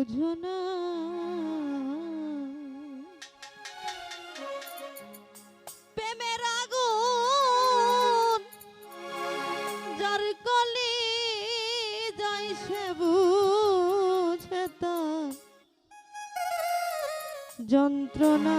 বুঝো না। প্রেমের আগুন যার কলি যাই সে বুঝে যন্ত্রণা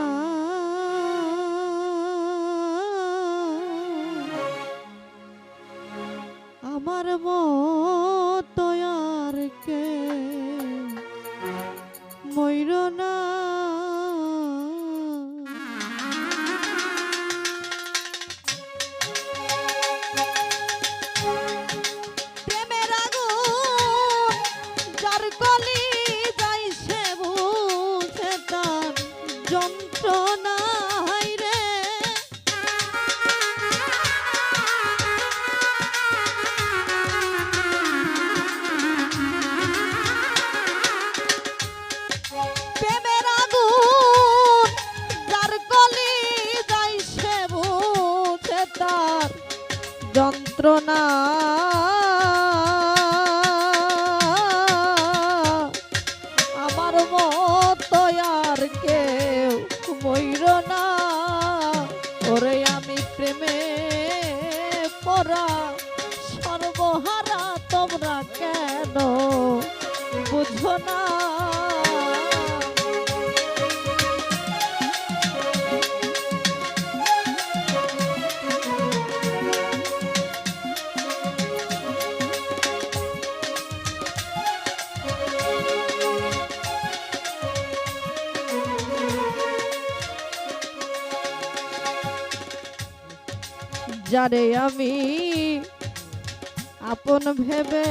যন্ত্রণা আমার মতো আর কেউ ময়ূর না। ওরে আমি প্রেমে পরা সর্বহারা, তোমরা কেন বুঝো না? যারে আমি আপন ভেবে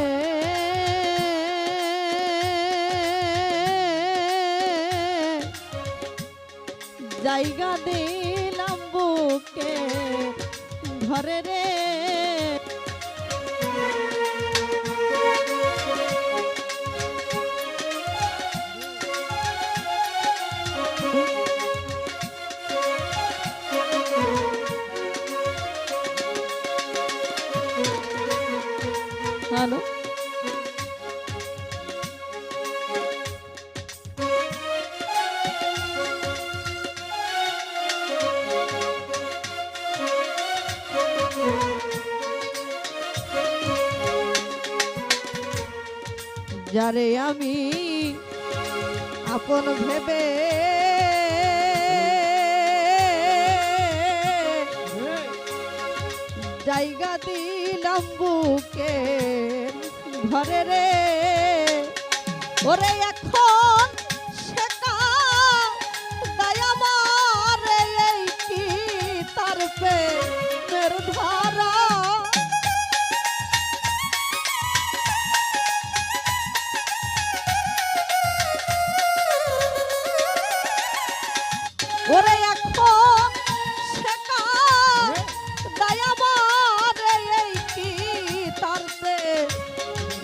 জায়গা দিলাম বুকে ঘরে রে। হ্যালো যারে আমি আপন ভেবে জায়গা দিলাম বুকে ঘরে রে। ওরে এখন সেটা দয়ামার এই কি তার প্রেমের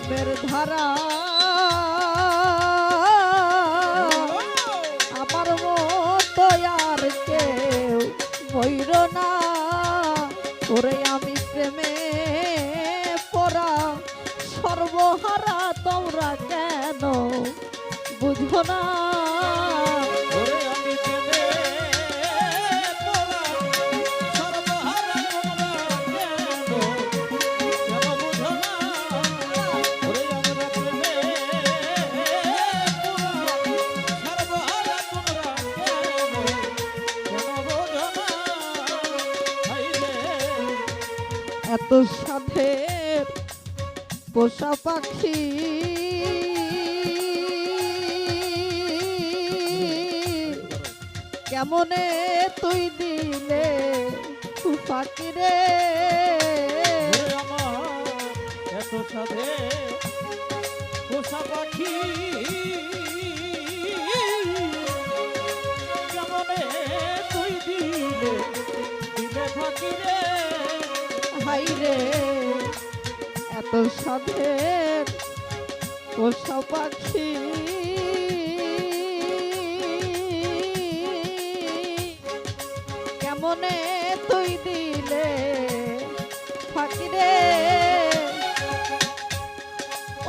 প্রেমের ধারা। আমার মতো আর কেউ বৈর না। ওরে আমি প্রেমে পড়া সর্বহারা, তোমরা কেন বুঝো না? সাধের পোষা পাখি। কেমনে তুই দিলে ফাঁকি রে? আমার এত সাধে পোষা পাখি। রে এত সাধের পোষা পাখি কেমনে তুই দিলে ফাঁকি রে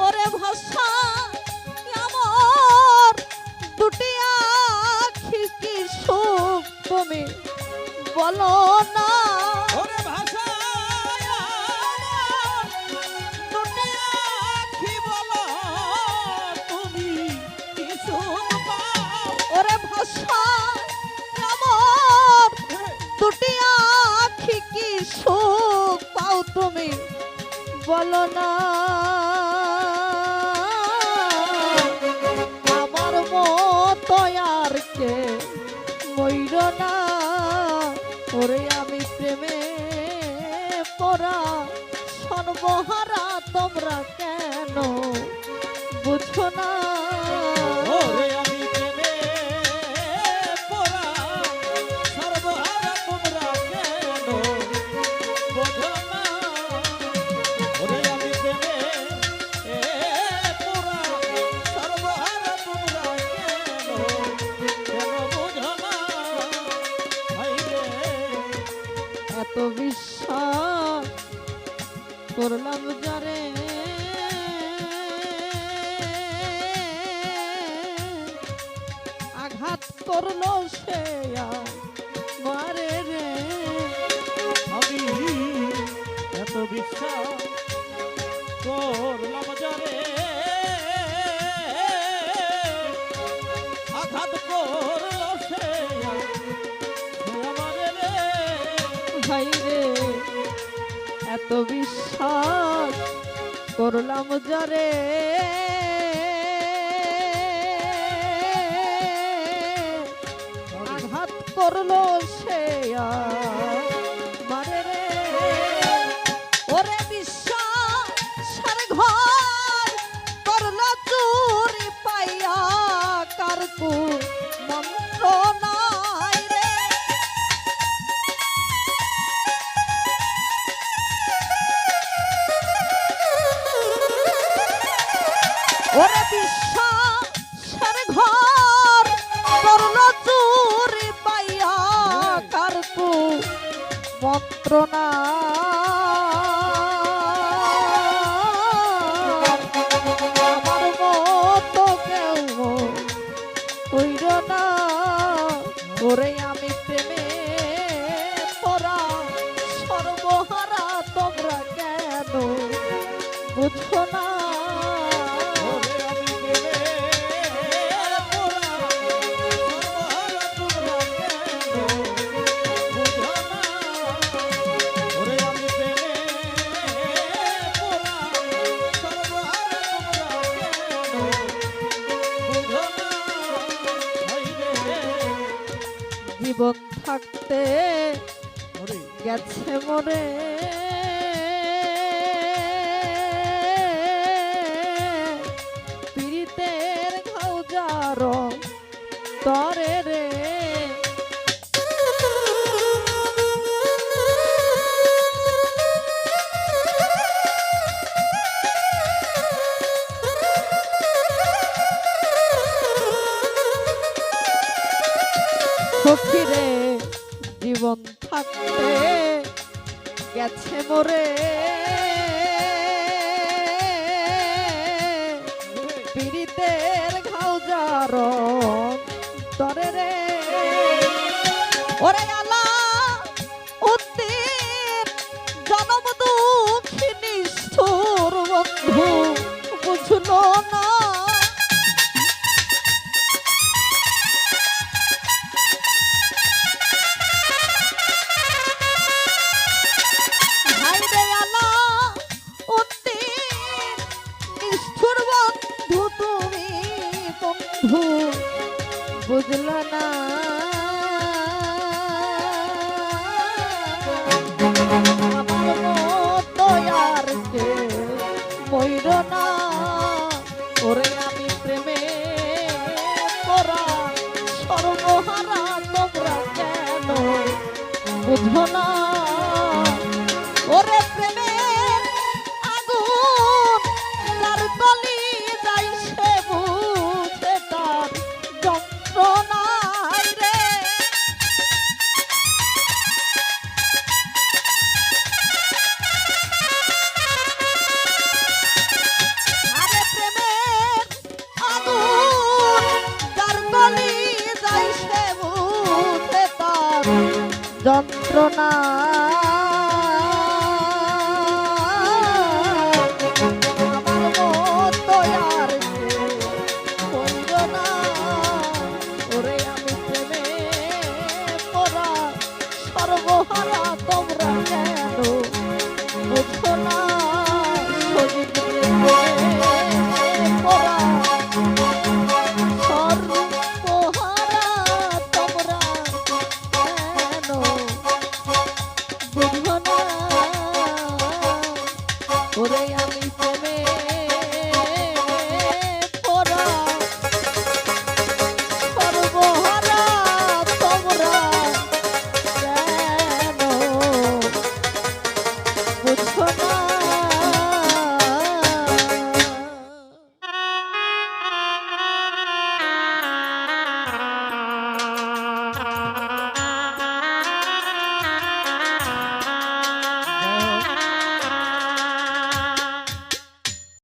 ওরে ভাষা কেমন দুটি আখি কি সুখ তুমি বলো না? আমার মতো আর কে মইর না। ওরে আমি প্রেমে পড়া সর্বহারা তোমরা কেন বুঝো না। আঘাত করল সে মারে রে। আমি এত বিশ্বাস করলাম যারে আঘাত করল সে রে। ভাই রে, এত বিশ্বাস করলাম যারে করল সে মারে রে। ওরে বিশ্বাসের ঘর করল চুরি পাইয়া কারকু কারকু মন্ত্র না আমার মতো কেউ না ওরে আমি কেন না জীবন থাকতে। গেছে মরে পীড়িতের ঘাউ যার তরে গেছে মোরে। পীড়িতের ঘাউজার তরে রে। ওরে ময়ূর না ওরে আমি প্রেমে পড়া সর্বহারা তোমরা কেন? বুঝো না।